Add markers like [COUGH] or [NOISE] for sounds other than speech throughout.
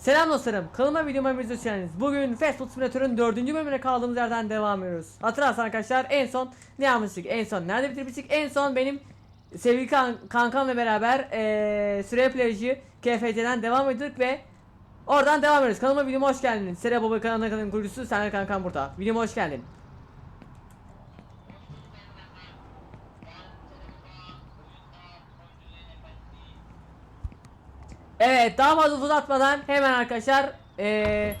Selam dostlarım. Kanalıma videoma hepiniz hoş geldiniz. Bugün Fast Food Simulator'ın 4. bölümüne kaldığımız yerden devam ediyoruz. Hatırlarsan arkadaşlar en son ne yapmıştık? En son nerede bitirmiştik? En son benim sevgili kan kankamla beraber eee Süre Plajı KFC'den devam ediyorduk ve oradan devam ediyoruz. Kanalıma videoma hoş geldiniz. Sera Baba kanalına kanalın kurucusu Senel Kankam burada. Videoma hoş geldin. Evet daha fazla uzatmadan hemen arkadaşlar eee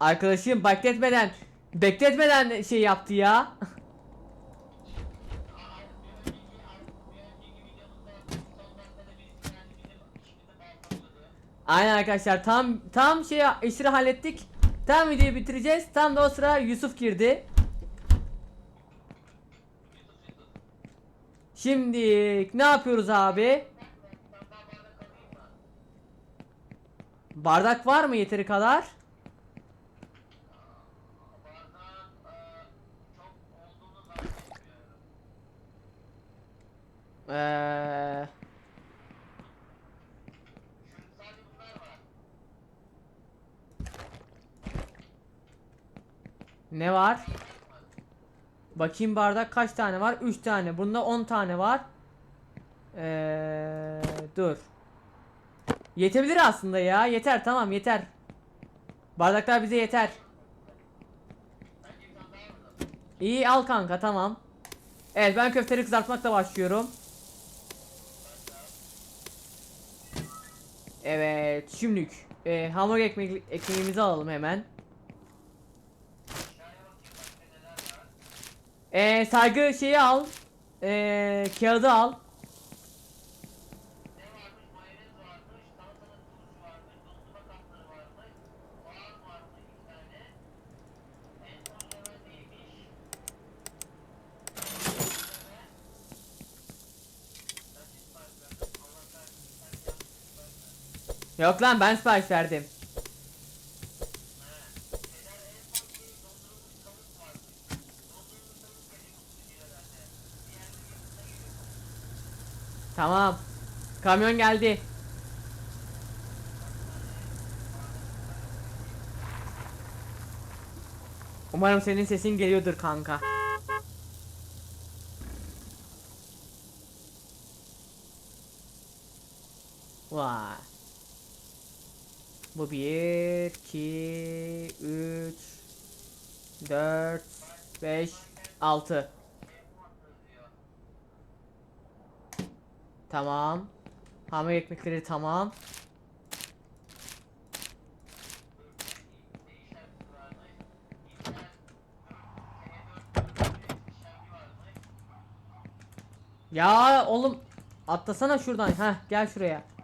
Arkadaşım bekletmeden bekletmeden şey yaptı ya. [LAUGHS] Aynen arkadaşlar tam tam şey işleri hallettik. Tam videoyu bitireceğiz. Tam da o sıra Yusuf girdi. Şimdi ne yapıyoruz abi? Bardak var mı yeteri kadar? Eee Ne var? Bakayım bardak kaç tane var? 3 tane. Bunda 10 tane var. Eee dur. Yetebilir aslında ya. Yeter tamam yeter. Bardaklar bize yeter. İyi al kanka tamam. Evet ben köfteleri kızartmakla başlıyorum. Evet şimdilik e, hamburger ekmek, ekmeğimizi alalım hemen. E, saygı şeyi al. E, kağıdı al. Yok lan ben sipariş verdim. Tamam. Kamyon geldi. Umarım senin sesin geliyordur kanka. Vay. Bu bir, iki, üç, dört, beş, altı. Tamam. Hamur ekmekleri tamam. Ya oğlum atlasana şuradan. Heh gel şuraya.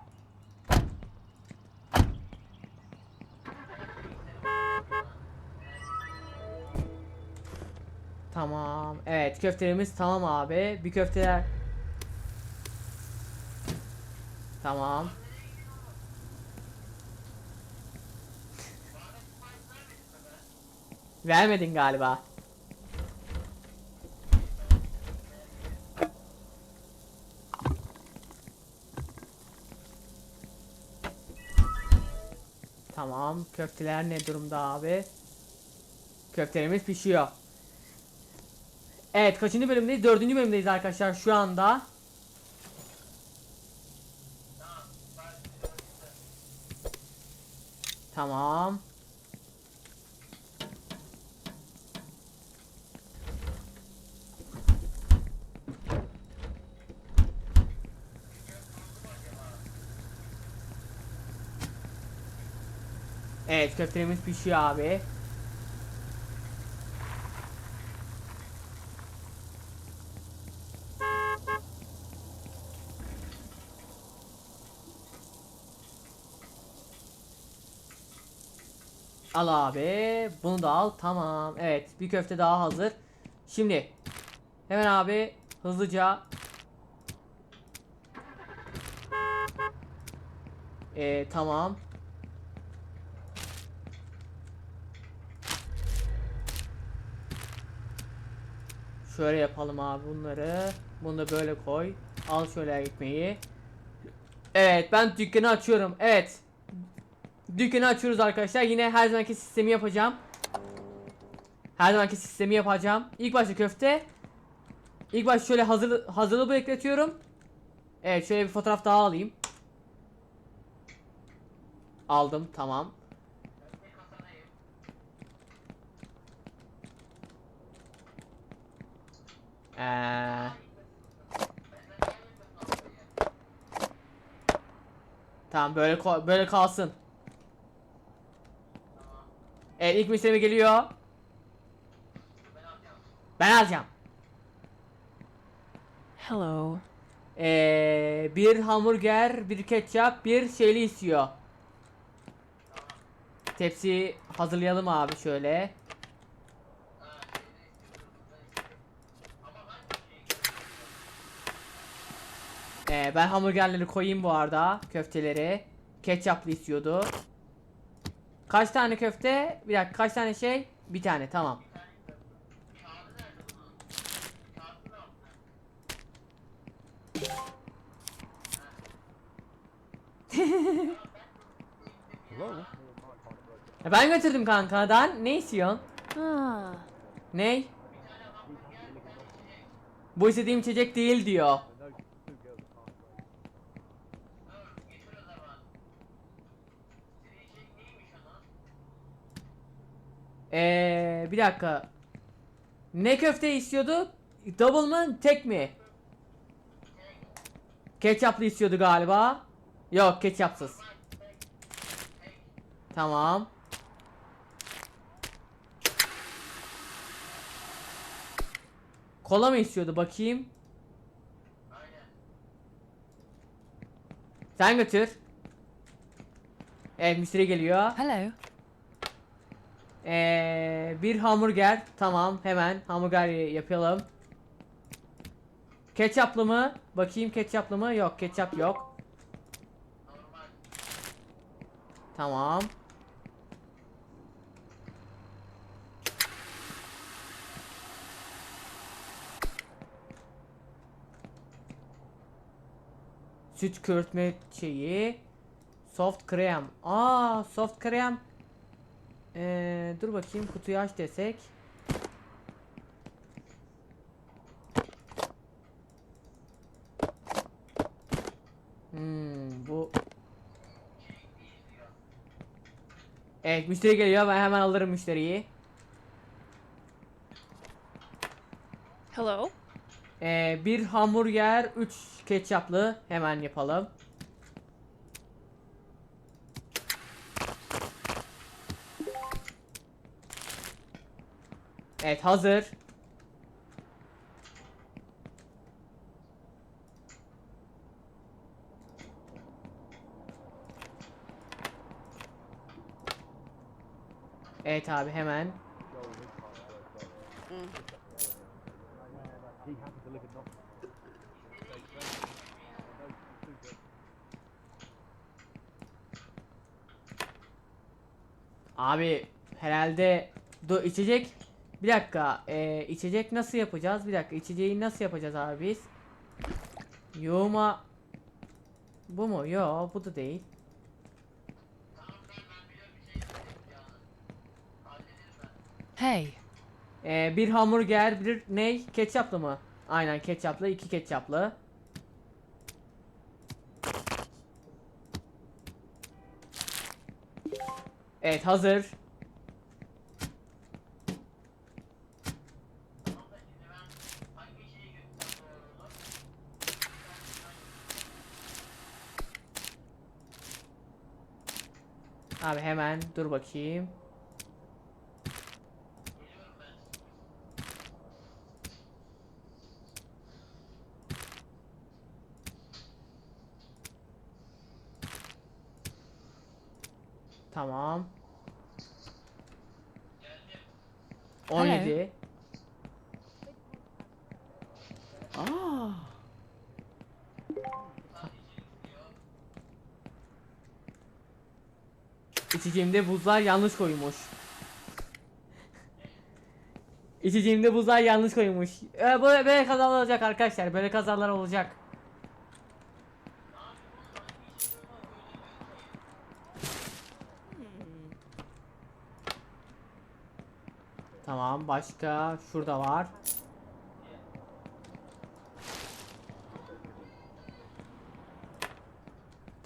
Evet köftelerimiz tamam abi. Bir köfteler Tamam. Vermedin galiba. Tamam. Köfteler ne durumda abi? Köftelerimiz pişiyor. Evet kaçıncı bölümdeyiz? Dördüncü bölümdeyiz arkadaşlar şu anda. Tamam. Evet köftelerimiz pişiyor abi. Al abi. Bunu da al. Tamam. Evet. Bir köfte daha hazır. Şimdi. Hemen abi. Hızlıca. Ee, tamam. Şöyle yapalım abi bunları. Bunu da böyle koy. Al şöyle ekmeği. Evet ben dükkanı açıyorum. Evet. Dükkanı açıyoruz arkadaşlar. Yine her zamanki sistemi yapacağım. Her zamanki sistemi yapacağım. İlk başta köfte. İlk başta şöyle hazır hazırlığı bekletiyorum. Evet şöyle bir fotoğraf daha alayım. Aldım tamam. Ee, tamam böyle böyle kalsın. Evet ilk müşterime geliyor. Ben alacağım. Hello. Ee, bir hamburger, bir ketçap, bir şeyli istiyor. Tepsi hazırlayalım abi şöyle. Ee, ben hamburgerleri koyayım bu arada. Köfteleri. Ketçaplı istiyordu. Kaç tane köfte? Bir dakika kaç tane şey? Bir tane tamam. Ya [LAUGHS] Ben götürdüm kankadan. Ne istiyorsun? Ah. Ne? Bu istediğim içecek değil diyor. Eee bir dakika. Ne köfte istiyordu? Double mı tek mi? Ketçaplı istiyordu galiba. Yok ketçapsız. Tamam. Kola mı istiyordu bakayım. Sen götür. Evet müşteri geliyor. Hello. Ee, bir hamburger. Tamam hemen hamburger yapalım. Ketçaplı mı? Bakayım ketçaplı mı? Yok ketçap yok. Tamam. Süt kürtme şeyi. Soft krem. Aa, soft krem. Ee, dur bakayım kutuyu aç desek. Hmm, bu Evet müşteri geliyor ben hemen alırım müşteriyi. Hello. Ee, bir hamburger, 3 ketçaplı hemen yapalım. Evet hazır. Evet abi hemen. Abi herhalde dur içecek bir dakika ee, içecek nasıl yapacağız? Bir dakika içeceği nasıl yapacağız abi biz? Yoğuma bu mu? Yo bu da değil. Hey. Ee, bir hamburger bir ne ketçaplı mı? Aynen ketçaplı iki ketçaplı. Evet hazır Abi hemen dur bakayım. Tamam. 17. Oh. İçeceğimde buzlar yanlış koymuş. İçeceğimde buzlar yanlış koymuş. Ee, böyle, böyle kazalar olacak arkadaşlar. Böyle kazalar olacak. Tamam başka şurada var.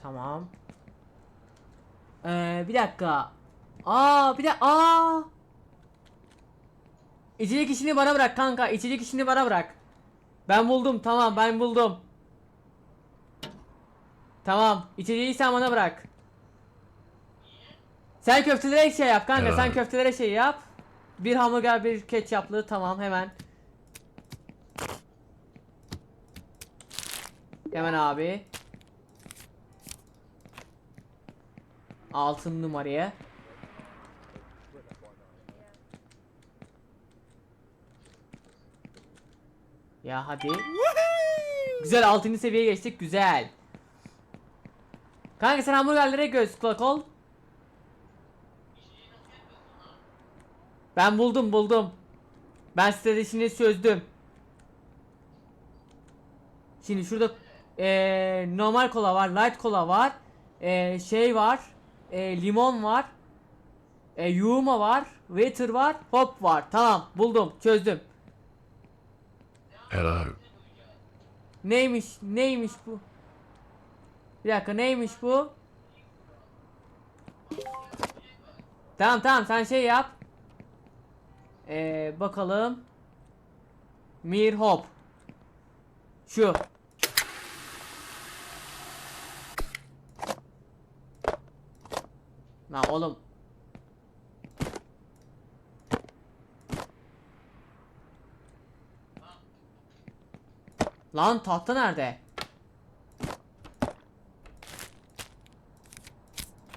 Tamam. Ee, bir dakika. Aa bir de aa. İçecek işini bana bırak kanka. İçecek işini bana bırak. Ben buldum tamam ben buldum. Tamam içeceği sen bana bırak. Sen köftelere şey yap kanka sen köftelere şey yap. Bir hamburger bir ketçaplı tamam hemen. Hemen abi. Altın numaraya. Ya hadi. Güzel 6. seviyeye geçtik güzel. Kanka sen hamburgerlere göz kulak ol. Ben buldum buldum. Ben stratejini çözdüm. Şimdi şurada eee, normal kola var, light kola var, eee, şey var, eee, limon var, eee, yuma var, waiter var, hop var. Tamam buldum, çözdüm. Hello. Neymiş, neymiş bu? Bir dakika neymiş bu? Tamam tamam sen şey yap. Ee, bakalım. Mir hop. Şu. Lan oğlum. Lan tahta nerede?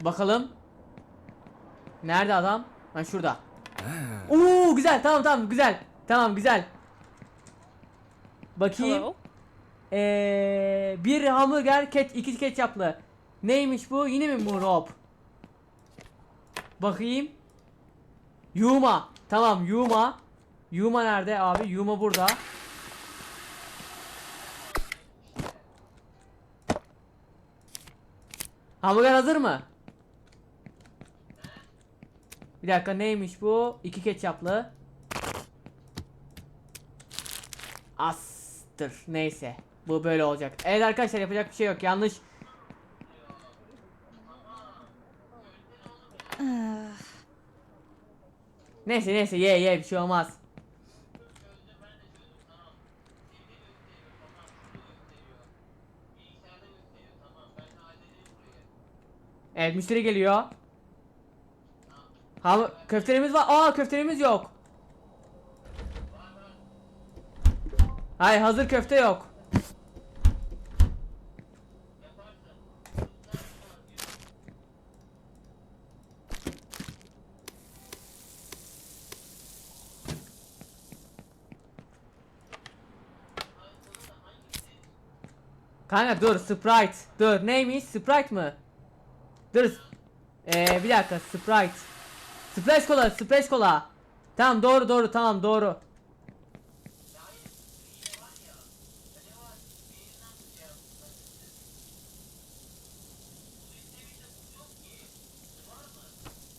Bakalım. Nerede adam? Ha şurada. Oo güzel tamam tamam güzel. Tamam güzel. Bakayım. Ee, bir hamburger ket iki ketçaplı. Neymiş bu? Yine mi bu Rob? Bakayım. Yuma. Tamam Yuma. Yuma nerede abi? Yuma burada. Hamburger hazır mı? Bir dakika neymiş bu? İki ketçaplı. Astır. Neyse. Bu böyle olacak. Evet arkadaşlar yapacak bir şey yok. Yanlış. Neyse neyse ye ye bir şey olmaz. Evet müşteri geliyor. Ha köftelerimiz var. Aa köftelerimiz yok. Hayır hazır köfte yok. Kanka dur Sprite. Dur neymiş Sprite mı? Dur. Ee, bir dakika Sprite. Splash kola, splash kola. Tamam doğru doğru tamam doğru.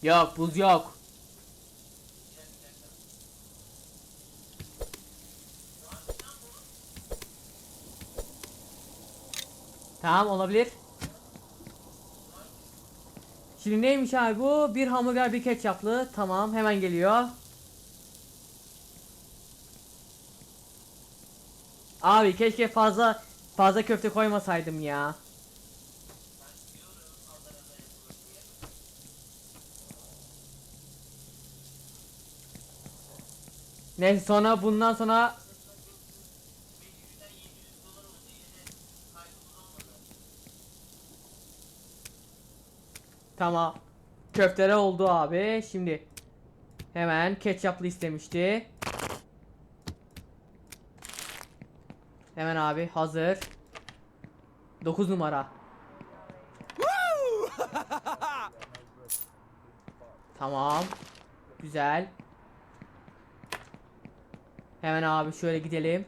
Yok buz yok. Tamam olabilir. Şimdi neymiş abi bu? Bir hamburger bir ketçaplı. Tamam hemen geliyor. Abi keşke fazla fazla köfte koymasaydım ya. Neyse sonra bundan sonra Tamam. Köftere oldu abi. Şimdi hemen ketçaplı istemişti. Hemen abi hazır. 9 numara. [LAUGHS] tamam. Güzel. Hemen abi şöyle gidelim.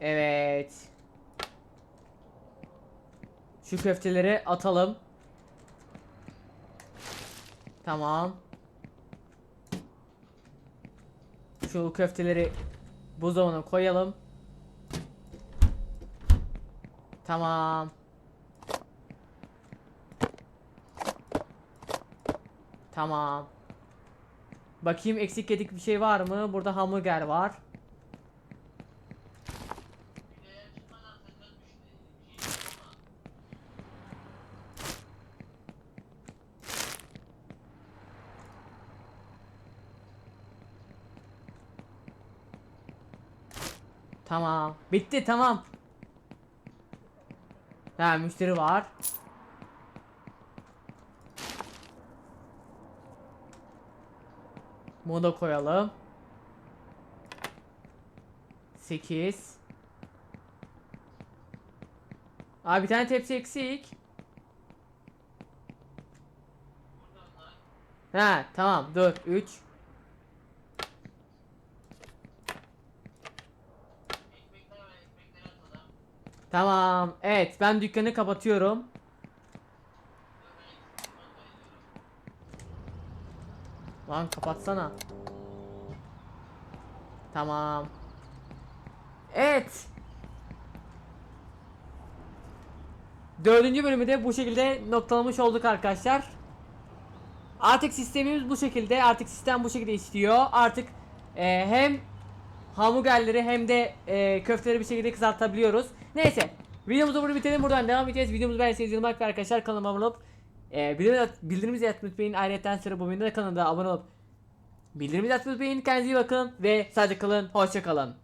Evet. Şu köfteleri atalım. Tamam. Şu köfteleri buzdolabına koyalım. Tamam. Tamam. Bakayım eksik yedik bir şey var mı? Burada hamburger var. Tamam. Bitti tamam. Ha müşteri var. Moda koyalım. 8 Abi bir tane tepsi eksik. Ha tamam dur 3 Tamam. Evet ben dükkanı kapatıyorum. Lan kapatsana. Tamam. Evet. Dördüncü bölümü de bu şekilde noktalamış olduk arkadaşlar. Artık sistemimiz bu şekilde. Artık sistem bu şekilde istiyor. Artık e, hem hamburgerleri hem de e, köfteleri bir şekilde kızartabiliyoruz. Neyse. Videomuzu burada bitirelim. Buradan devam edeceğiz. Videomuzu beğendiyseniz yorum ve arkadaşlar kanalıma abone olup e, bildirim, bildirimimizi açmayı unutmayın. Ayrıca sonra bu videoda kanalda abone olup bildirimimizi açmayı unutmayın. Kendinize iyi bakın ve sadece kalın. Hoşça kalın.